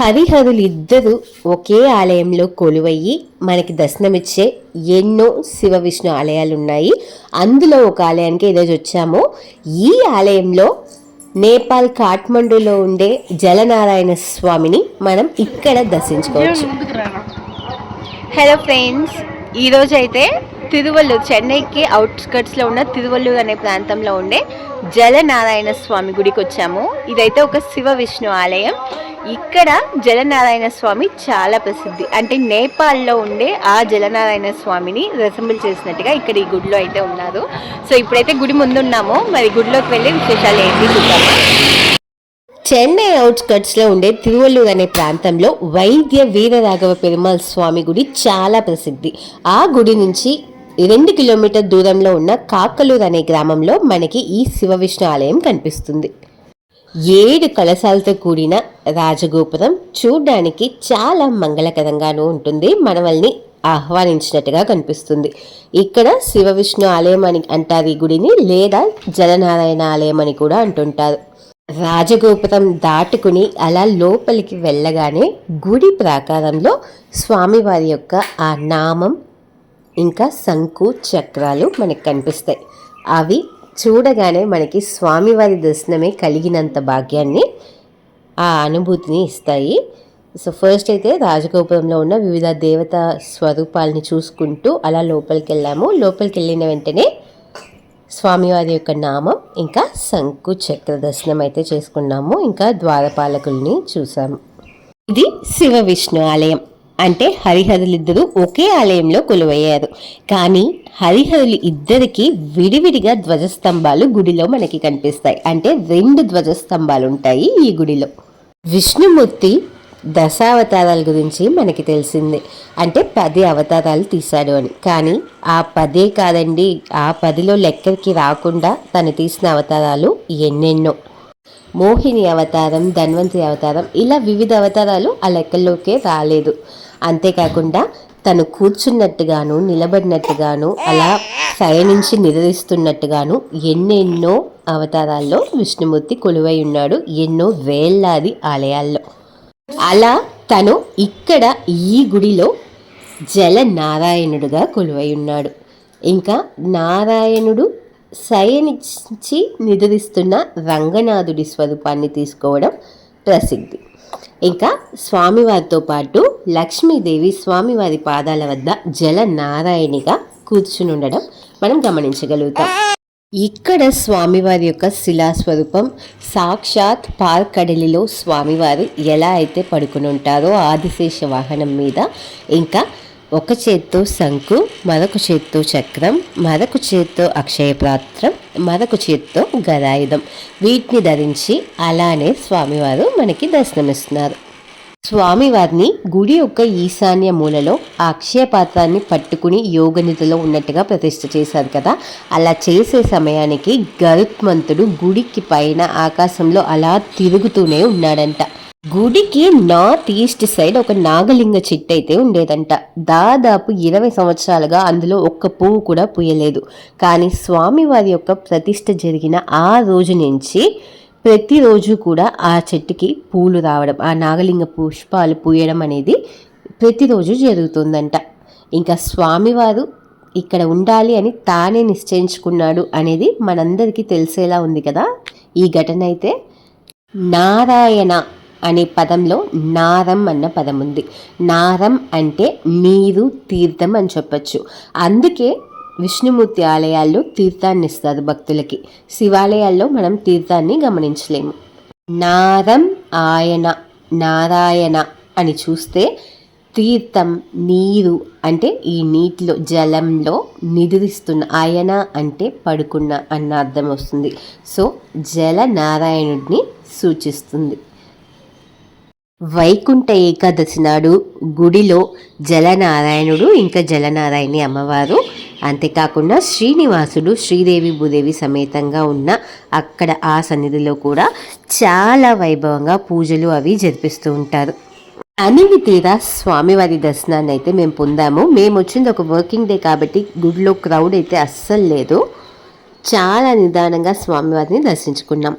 హరిహరులు ఇద్దరు ఒకే ఆలయంలో కొలువయ్యి మనకి దర్శనమిచ్చే ఎన్నో శివ విష్ణు ఆలయాలు ఉన్నాయి అందులో ఒక ఆలయానికి ఈరోజు వచ్చాము. ఈ ఆలయంలో నేపాల్ కాఠ్మండూలో ఉండే జలనారాయణ స్వామిని మనం ఇక్కడ దర్శించుకోవచ్చు. హలో ఫ్రెండ్స్ ఈరోజు అయితే తిరువల్లూరు చెన్నైకి అవుట్స్కట్స్లో ఉన్న తిరువల్లూరు అనే ప్రాంతంలో ఉండే జలనారాయణ స్వామి గుడికి వచ్చాము ఇదైతే ఒక శివ విష్ణు ఆలయం. ఇక్కడ జలనారాయణ స్వామి చాలా ప్రసిద్ధి. అంటే నేపాల్లో ఉండే ఆ జలనారాయణ స్వామిని రెసెంబుల్ చేసినట్టుగా ఇక్కడ ఈ గుడిలో అయితే ఉన్నారు. సో ఇప్పుడైతే గుడి ముందున్నాము. మరి గుడిలోకి వెళ్ళి విశేషాలు ఏంటి చూద్దాము? చెన్నై అవుట్స్కట్స్లో ఉండే తిరువల్లూరు అనే ప్రాంతంలో వైద్య వీరరాఘవ పెరుమాళ్ స్వామి గుడి చాలా ప్రసిద్ధి. ఆ గుడి నుంచి రెండు కిలోమీటర్ దూరంలో ఉన్న కాకలూరు అనే గ్రామంలో మనకి ఈ శివ విష్ణు ఆలయం కనిపిస్తుంది. ఏడు కలశాలతో కూడిన రాజగోపురం చూడ్డానికి చాలా మంగళకరంగానూ ఉంటుంది మనవల్ని ఆహ్వానించినట్టుగా కనిపిస్తుంది. ఇక్కడ శివ విష్ణు ఆలయం అని అంటారు ఈ గుడిని లేదా జలనారాయణ ఆలయం అని కూడా అంటుంటారు. రాజగోపురం దాటుకుని అలా లోపలికి వెళ్ళగానే గుడి ప్రాకారంలో స్వామివారి యొక్క ఆ నామం ఇంకా శంకు చక్రాలు మనకు కనిపిస్తాయి. అవి చూడగానే మనకి స్వామివారి దర్శనమే కలిగినంత భాగ్యాన్ని ఆ అనుభూతిని ఇస్తాయి. సో ఫస్ట్ అయితే రాజగోపురంలో ఉన్న వివిధ దేవతా స్వరూపాలని చూసుకుంటూ అలా లోపలికి వెళ్ళాము లోపలికి వెళ్ళిన వెంటనే స్వామివారి యొక్క నామం ఇంకా శంకు చక్ర దర్శనం అయితే చేసుకున్నాము. ఇంకా ద్వారపాలకుల్ని చూసాము. ఇది శివ విష్ణు ఆలయం. అంటే హరిహరులిద్దరూ ఒకే ఆలయంలో కొలువయ్యారు. కానీ హరిహరులు ఇద్దరికి విడివిడిగా ధ్వజస్తంభాలు గుడిలో మనకి కనిపిస్తాయి. అంటే రెండు ధ్వజస్తంభాలు ఉంటాయి ఈ గుడిలో. విష్ణుమూర్తి దశావతారాల గురించి మనకి తెలిసిందే. అంటే పది అవతారాలు తీశాడు అని. కానీ ఆ పదే కాదండి ఆ పదిలో లెక్కకి రాకుండా తను తీసిన అవతారాలు ఎన్నెన్నో. మోహిని అవతారం ధన్వంతరి అవతారం ఇలా వివిధ అవతారాలు ఆ లెక్కల్లోకే రాలేదు. అంతేకాకుండా తను కూర్చున్నట్టుగాను నిలబడినట్టుగాను అలా శయనించి నిద్రిస్తున్నట్టుగాను ఎన్నెన్నో అవతారాల్లో విష్ణుమూర్తి కొలువై ఉన్నాడు ఎన్నో వేలాది ఆలయాల్లో. అలా తను ఇక్కడ ఈ గుడిలో జల నారాయణుడుగా కొలువై ఉన్నాడు. ఇంకా నారాయణుడు శయనించి నిద్రిస్తున్న రంగనాథుడి స్వరూపాన్ని తీసుకోవడం ప్రసిద్ధి. ఇంకా స్వామివారితో పాటు లక్ష్మీదేవి స్వామివారి పాదాల వద్ద జల నారాయణిగా కూర్చుని ఉండడం మనం గమనించగలుగుతాం. ఇక్కడ స్వామివారి యొక్క శిలాస్వరూపం సాక్షాత్ పార్కడలిలో స్వామివారు ఎలా అయితే పడుకుని ఉంటారో ఆదిశేష వాహనం మీద ఇంకా ఒక చేత్తో శంకు మరొక చేత్తో చక్రం మరొక చేత్తో అక్షయ పాత్రం మరొక చేత్తో గదాయుధం. వీటిని ధరించి అలానే స్వామివారు మనకి దర్శనమిస్తున్నారు. స్వామివారిని గుడి యొక్క ఈశాన్య మూలలో ఆ అక్షయ పాత్రాన్ని పట్టుకుని యోగనిధిలో ఉన్నట్టుగా ప్రతిష్ఠ చేశారు కదా. అలా చేసే సమయానికి గరుత్మంతుడు గుడికి పైన ఆకాశంలో అలా తిరుగుతూనే ఉన్నాడంట. గుడికి నార్త్ ఈస్ట్ సైడ్ ఒక నాగలింగ చెట్టు అయితే ఉండేదంట. దాదాపు ఇరవై సంవత్సరాలుగా అందులో ఒక్క పువ్వు కూడా పూయలేదు. కానీ స్వామివారి యొక్క ప్రతిష్ట జరిగిన ఆ రోజు నుంచి ప్రతిరోజు కూడా ఆ చెట్టుకి పూలు రావడం ఆ నాగలింగ పుష్పాలు పూయడం అనేది ప్రతిరోజు జరుగుతుందంట. ఇంకా స్వామివారు ఇక్కడ ఉండాలి అని తానే నిశ్చయించుకున్నాడు అనేది మనందరికీ తెలిసేలా ఉంది కదా. ఈ ఘటన అయితే నారాయణ అనే పదంలో నారం అన్న పదం ఉంది. నారం అంటే నీరు తీర్థం అని చెప్పచ్చు. అందుకే విష్ణుమూర్తి ఆలయాల్లో తీర్థాన్ని ఇస్తారు భక్తులకి. శివాలయాల్లో మనం తీర్థాన్ని గమనించలేము. నారం ఆయన నారాయణ అని చూస్తే తీర్థం నీరు అంటే ఈ నీటిలో జలంలో నిద్రిస్తున్న ఆయన అంటే పడుకున్న అన్న అర్థం వస్తుంది. సో జల నారాయణుడిని సూచిస్తుంది. వైకుంఠ ఏకాదశి నాడు గుడిలో జలనారాయణుడు ఇంకా జలనారాయణి అమ్మవారు. అంతేకాకుండా శ్రీనివాసుడు శ్రీదేవి భూదేవి సమేతంగా ఉన్న అక్కడ ఆ సన్నిధిలో కూడా చాలా వైభవంగా పూజలు అవి జరిపిస్తూ ఉంటారు. అనివి తీరా స్వామివారి దర్శనాన్ని అయితే మేము పొందాము. మేము వచ్చింది ఒక వర్కింగ్ డే కాబట్టి గుడిలో క్రౌడ్ అయితే అస్సలు లేదు. చాలా నిదానంగా స్వామివారిని దర్శించుకున్నాం.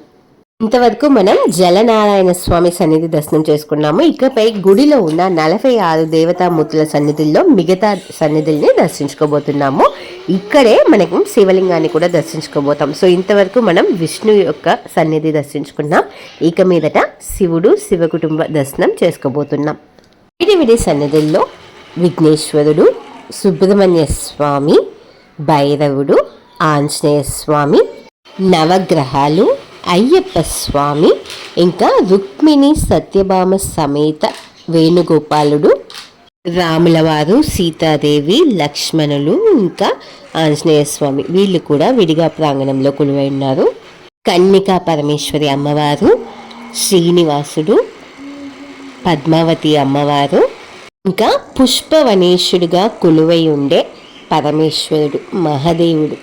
ఇంతవరకు మనం జలనారాయణ స్వామి సన్నిధి దర్శనం చేసుకున్నాము. ఇకపై గుడిలో ఉన్న నలభై ఆరు దేవతామూర్తుల సన్నిధుల్లో మిగతా సన్నిధుల్ని దర్శించుకోబోతున్నాము. ఇక్కడే మనకు శివలింగాన్ని కూడా దర్శించుకోబోతాం. సో ఇంతవరకు మనం విష్ణు యొక్క సన్నిధి దర్శించుకున్నాం. ఇక మీదట శివుడు శివ కుటుంబ దర్శనం చేసుకోబోతున్నాం. విడివిడి సన్నిధుల్లో విఘ్నేశ్వరుడు సుబ్రహ్మణ్య స్వామి భైరవుడు ఆంజనేయ స్వామి నవగ్రహాలు అయ్యప్ప స్వామి ఇంకా రుక్మిణి సత్యభామ సమేత వేణుగోపాలుడు రాములవారు సీతాదేవి లక్ష్మణులు ఇంకా ఆంజనేయ స్వామి. వీళ్ళు కూడా విడిగా ప్రాంగణంలో కొలువై ఉన్నారు. కన్నికా పరమేశ్వరి అమ్మవారు శ్రీనివాసుడు పద్మావతి అమ్మవారు ఇంకా పుష్పవనేశుడిగా కొలువై ఉండే పరమేశ్వరుడు మహాదేవుడు.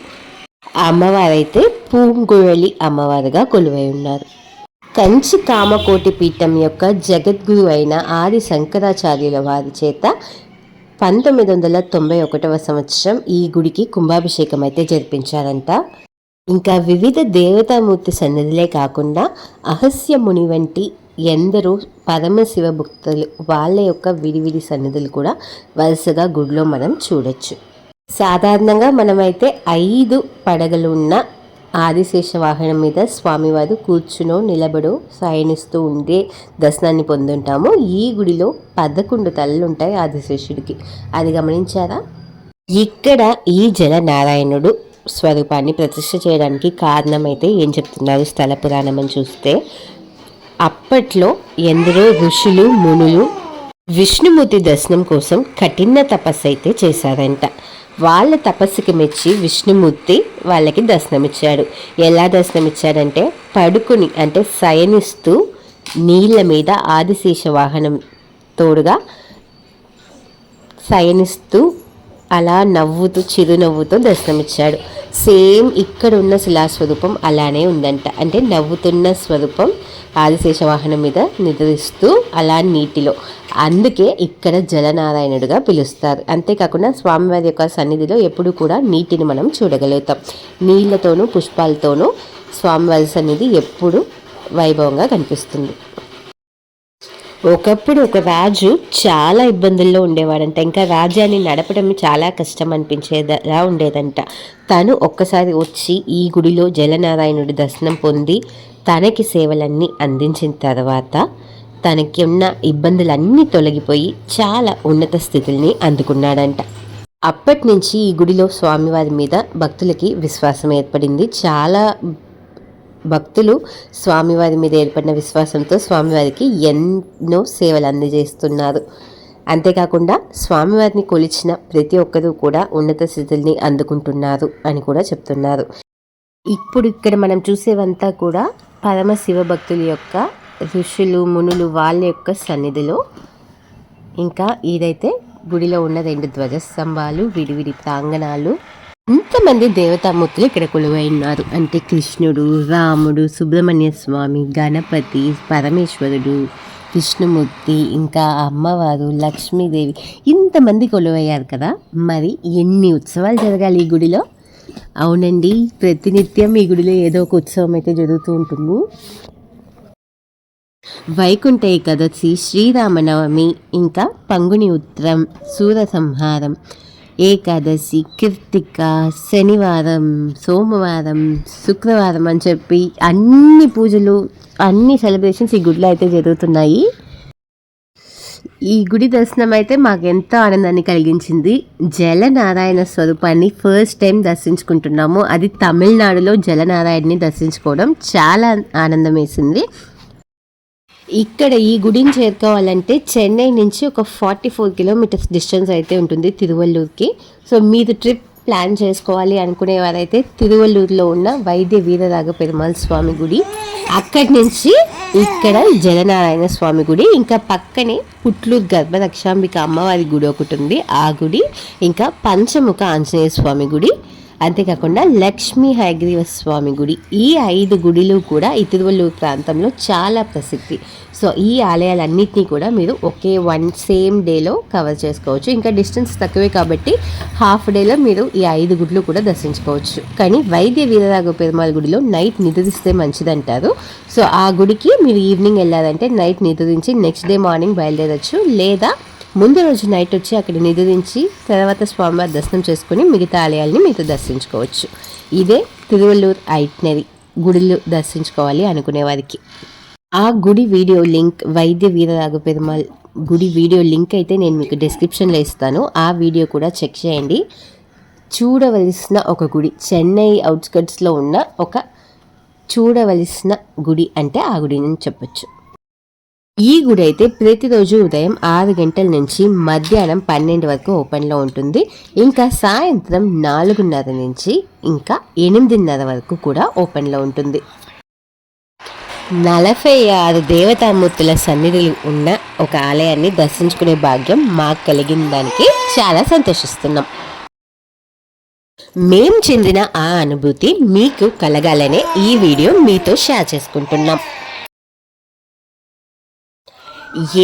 అమ్మవారైతే పూంగుഴలి అమ్మవారుగా కొలువై ఉన్నారు. కంచి కామకోటి పీఠం యొక్క జగద్గురు అయిన ఆది శంకరాచార్యుల వారి చేత పంతొమ్మిది వందల తొంభై ఒకటవ సంవత్సరం ఈ గుడికి కుంభాభిషేకం అయితే జరిపించారంట. ఇంకా వివిధ దేవతామూర్తి సన్నిధులే కాకుండా అహస్య ముని వంటి ఎందరో పరమశివ భక్తులు వాళ్ళ యొక్క విడివిడి సన్నిధులు కూడా వరుసగా గుడిలో మనం చూడొచ్చు. సాధారణంగా మనమైతే ఐదు పడగలు ఉన్న ఆదిశేష వాహనం మీద స్వామివారు కూర్చునో నిలబడో శయనిస్తూ ఉండే దర్శనాన్ని పొందుంటాము. ఈ గుడిలో పదకొండు తలలు ఉంటాయి ఆదిశేషుడికి. అది గమనించారా? ఇక్కడ ఈ జల నారాయణుడు స్వరూపాన్ని ప్రతిష్ఠ చేయడానికి కారణమైతే ఏం చెప్తున్నారు స్థల పురాణం అని చూస్తే అప్పట్లో ఎందరో ఋషులు మునులు విష్ణుమూర్తి దర్శనం కోసం కఠిన తపస్సు అయితే చేశారంట. వాళ్ళ తపస్సుకి మెచ్చి విష్ణుమూర్తి వాళ్ళకి దర్శనమిచ్చాడు. ఎలా దర్శనమిచ్చాడంటే పడుకుని అంటే శయనిస్తూ నీళ్ళ మీద ఆదిశేష వాహనం తోడుగా శయనిస్తూ అలా నవ్వుతూ చిరునవ్వుతో దర్శనమిచ్చాడు. సేమ్ ఇక్కడ ఉన్న శిలాస్వరూపం అలానే ఉందంట. అంటే నవ్వుతున్న స్వరూపం ఆదిశేష వాహనం మీద నిద్రిస్తూ అలా నీటిలో. అందుకే ఇక్కడ జలనారాయణుడుగా పిలుస్తారు. అంతేకాకుండా స్వామివారి యొక్క సన్నిధిలో ఎప్పుడు కూడా నీటిని మనం చూడగలుగుతాం. నీళ్ళతోనూ పుష్పాలతోనూ స్వామివారి సన్నిధి ఎప్పుడు వైభవంగా కనిపిస్తుంది. ఒకప్పుడు ఒక రాజు చాలా ఇబ్బందుల్లో ఉండేవాడంట. ఇంకా రాజ్యాన్ని నడపడం చాలా కష్టం అనిపించేలా ఉండేదంట. తను ఒక్కసారి వచ్చి ఈ గుడిలో జలనారాయణుడి దర్శనం పొంది తనకి సేవలన్నీ అందించిన తర్వాత తనకి ఉన్న ఇబ్బందులన్నీ తొలగిపోయి చాలా ఉన్నత స్థితుల్ని అందుకున్నాడంట. అప్పటి నుంచి ఈ గుడిలో స్వామివారి మీద భక్తులకి విశ్వాసం ఏర్పడింది. చాలా భక్తులు స్వామివారి మీద ఏర్పడిన విశ్వాసంతో స్వామివారికి ఎన్నో సేవలు అందజేస్తున్నారు. అంతేకాకుండా స్వామివారిని కొలిచిన ప్రతి ఒక్కరూ కూడా ఉన్నత స్థితుల్ని అందుకుంటున్నారు అని కూడా చెప్తున్నారు. ఇప్పుడు ఇక్కడ మనం చూసేవంతా కూడా పరమశివ భక్తుల యొక్క ఋషులు మునులు వాళ్ళ యొక్క సన్నిధిలో. ఇంకా ఇదైతే గుడిలో ఉన్న రెండు ధ్వజస్తంభాలు విడివిడి ప్రాంగణాలు ఇంతమంది దేవతామూర్తులు ఇక్కడ కొలువై ఉన్నారు. అంటే కృష్ణుడు రాముడు సుబ్రహ్మణ్య స్వామి గణపతి పరమేశ్వరుడు కృష్ణమూర్తి ఇంకా అమ్మవారు లక్ష్మీదేవి ఇంతమంది కొలువయ్యారు కదా. మరి ఎన్ని ఉత్సవాలు జరగాలి ఈ గుడిలో? అవునండి ప్రతినిత్యం ఈ గుడిలో ఏదో ఒక ఉత్సవం అయితే జరుగుతూ ఉంటుంది. వైకుంఠ ఏకాదశి శ్రీరామనవమి ఇంకా పంగుని ఉత్తరం సూర సంహారం ఏకాదశి కీర్తిక శనివారం సోమవారం శుక్రవారం అని చెప్పి అన్ని పూజలు అన్ని సెలబ్రేషన్స్ ఈ గుడిలో అయితే జరుగుతున్నాయి. ఈ గుడి దర్శనం అయితే మాకు ఎంతో ఆనందాన్ని కలిగించింది. జలనారాయణ స్వరూపాన్ని ఫస్ట్ టైం దర్శించుకుంటున్నాము. అది తమిళనాడులో జలనారాయణని దర్శించుకోవడం చాలా ఆనందం వేసింది ఇక్కడ ఈ గుడిని చేరుకోవాలంటే చెన్నై నుంచి ఒక ఫార్టీ ఫోర్ కిలోమీటర్స్ డిస్టెన్స్ అయితే ఉంటుంది తిరువల్లూరుకి. సో మీరు ట్రిప్ ప్లాన్ చేసుకోవాలి అనుకునేవారైతే తిరువల్లూరులో ఉన్న వైద్య వీరరాఘ పెరుమాళ్ స్వామి గుడి అక్కడి నుంచి ఇక్కడ జగనారాయణ స్వామి గుడి ఇంకా పక్కనే పుట్లూరు గర్భరక్షాంబిక అమ్మవారి గుడి ఒకటి ఉంది. ఆ గుడి ఇంకా పంచముఖ ఆంజనేయ స్వామి గుడి అంతేకాకుండా లక్ష్మీ హయగ్రీవ స్వామి గుడి ఈ ఐదు గుడిలు కూడా ఈ ప్రాంతంలో చాలా ప్రసిద్ధి. సో ఈ ఆలయాలన్నింటినీ కూడా మీరు ఒకే వన్ సేమ్ డేలో కవర్ చేసుకోవచ్చు. ఇంకా డిస్టెన్స్ తక్కువే కాబట్టి హాఫ్ డేలో మీరు ఈ ఐదు గుడ్లు కూడా దర్శించుకోవచ్చు. కానీ వైద్య వీరరాఘవ పెరుమాళ్ గుడిలో నైట్ నిద్రిస్తే మంచిదంటారు. సో ఆ గుడికి మీరు ఈవినింగ్ వెళ్ళాలంటే నైట్ నిద్రించి నెక్స్ట్ డే మార్నింగ్ బయలుదేరచ్చు. లేదా ముందు రోజు నైట్ వచ్చి అక్కడ నిద్రించి తర్వాత స్వామివారి దర్శనం చేసుకుని మిగతా ఆలయాల్ని మీతో దర్శించుకోవచ్చు. ఇదే తిరువల్లూరు ఐట్నరీ. గుడిలు దర్శించుకోవాలి అనుకునే వారికి ఆ గుడి వీడియో లింక్ వైద్య వీరరాఘ పెరుమాల్ గుడి వీడియో లింక్ అయితే నేను మీకు డిస్క్రిప్షన్లో ఇస్తాను. ఆ వీడియో కూడా చెక్ చేయండి. చూడవలసిన ఒక గుడి చెన్నై అవుట్స్కట్స్లో ఉన్న ఒక చూడవలసిన గుడి అంటే ఆ గుడి అని చెప్పొచ్చు. ఈ గుడి అయితే ప్రతిరోజు ఉదయం ఆరు గంటల నుంచి మధ్యాహ్నం పన్నెండు వరకు ఓపెన్లో ఉంటుంది. ఇంకా సాయంత్రం నాలుగున్నర నుంచి ఇంకా ఎనిమిదిన్నర వరకు కూడా ఓపెన్లో ఉంటుంది. నలభై ఆరు దేవతామూర్తుల సన్నిధులు ఉన్న ఒక ఆలయాన్ని దర్శించుకునే భాగ్యం మాకు కలిగిన దానికి చాలా సంతోషిస్తున్నాం. మేం చెందిన ఆ అనుభూతి మీకు కలగాలనే ఈ వీడియో మీతో షేర్ చేసుకుంటున్నాం.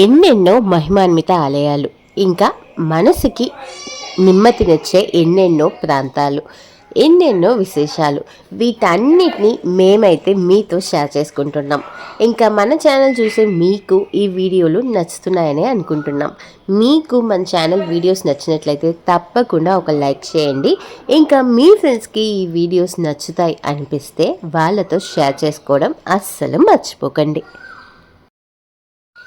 ఎన్నెన్నో మహిమాన్విత ఆలయాలు. ఇంకా మనసుకి నిమ్మతినిచ్చే ఎన్నెన్నో ప్రాంతాలు ఎన్నెన్నో విశేషాలు. వీటన్నిటిని మేమైతే మీతో షేర్ చేసుకుంటున్నాం. ఇంకా మన ఛానల్ చూసే మీకు ఈ వీడియోలు నచ్చుతున్నాయని అనుకుంటున్నాం. మీకు మన ఛానల్ వీడియోస్ నచ్చినట్లయితే తప్పకుండా ఒక లైక్ చేయండి. ఇంకా మీ ఫ్రెండ్స్కి ఈ వీడియోస్ నచ్చుతాయి అనిపిస్తే వాళ్ళతో షేర్ చేసుకోవడం అస్సలు మర్చిపోకండి.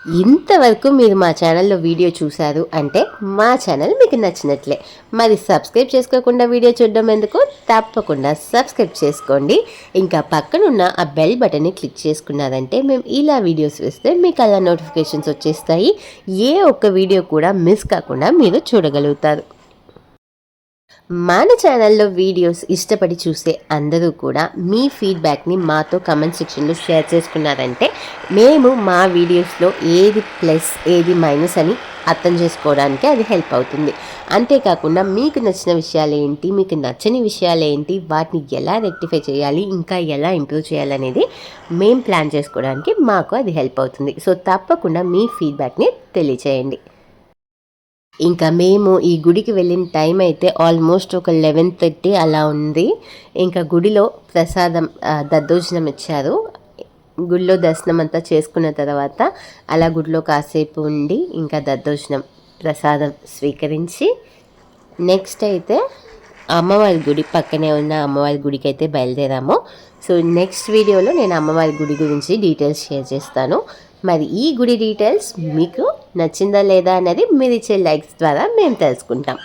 ఇంతవరకు మీరు మా ఛానల్లో వీడియో చూశారు అంటే మా ఛానల్ మీకు నచ్చినట్లే. మరి సబ్స్క్రైబ్ చేసుకోకుండా వీడియో చూడడం ఎందుకు? తప్పకుండా సబ్స్క్రైబ్ చేసుకోండి. ఇంకా పక్కనున్న ఆ బెల్ బటన్ని క్లిక్ చేసుకున్నారంటే మేము ఇలా వీడియోస్ వేస్తే మీకు అలా నోటిఫికేషన్స్ వచ్చేస్తాయి. ఏ ఒక్క వీడియో కూడా మిస్ కాకుండా మీరు చూడగలుగుతారు. మన ఛానల్లో వీడియోస్ ఇష్టపడి చూసే అందరూ కూడా మీ ఫీడ్బ్యాక్ని మాతో కమెంట్ సెక్షన్లో షేర్ చేసుకున్నారంటే మేము మా వీడియోస్లో ఏది ప్లస్ ఏది మైనస్ అని అర్థం చేసుకోవడానికి అది హెల్ప్ అవుతుంది. అంతేకాకుండా మీకు నచ్చిన విషయాలు ఏంటి మీకు నచ్చని విషయాలు ఏంటి వాటిని ఎలా రెక్టిఫై చేయాలి ఇంకా ఎలా ఇంప్రూవ్ చేయాలనేది మేము ప్లాన్ చేసుకోవడానికి మాకు అది హెల్ప్ అవుతుంది. సో తప్పకుండా మీ ఫీడ్బ్యాక్ని తెలియచేయండి. ఇంకా మేము ఈ గుడికి వెళ్ళిన టైం అయితే ఆల్మోస్ట్ ఒక లెవెన్ థర్టీ అలా ఉంది. ఇంకా గుడిలో ప్రసాదం దద్దోజనం ఇచ్చారు. గుడిలో దర్శనం అంతా చేసుకున్న తర్వాత అలా గుడిలో కాసేపు ఉండి ఇంకా దద్దోజనం ప్రసాదం స్వీకరించి నెక్స్ట్ అయితే అమ్మవారి గుడి పక్కనే ఉన్న అమ్మవారి గుడికి అయితే బయలుదేరాము. సో నెక్స్ట్ వీడియోలో నేను అమ్మవారి గుడి గురించి డీటెయిల్స్ షేర్ చేస్తాను. మరి ఈ గుడి డీటెయిల్స్ మీకు నచ్చిందా లేదా అనేది మీరు ఇచ్చే లైక్స్ ద్వారా మేము తెలుసుకుంటాం.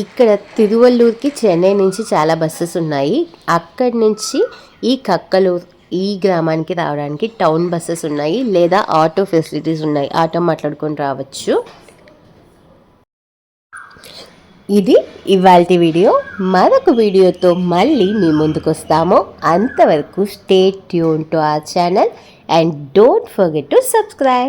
ఇక్కడ తిరువల్లూరుకి చెన్నై నుంచి చాలా బస్సెస్ ఉన్నాయి. అక్కడి నుంచి ఈ కక్కలూరు ఈ గ్రామానికి రావడానికి టౌన్ బస్సెస్ ఉన్నాయి లేదా ఆటో ఫెసిలిటీస్ ఉన్నాయి. ఆటో మాట్లాడుకొని రావచ్చు. ఇది ఇవాళ వీడియో. మరొక వీడియోతో మళ్ళీ మీ ముందుకు వస్తాము అంతవరకు stay tune to our channel and don't forget to subscribe.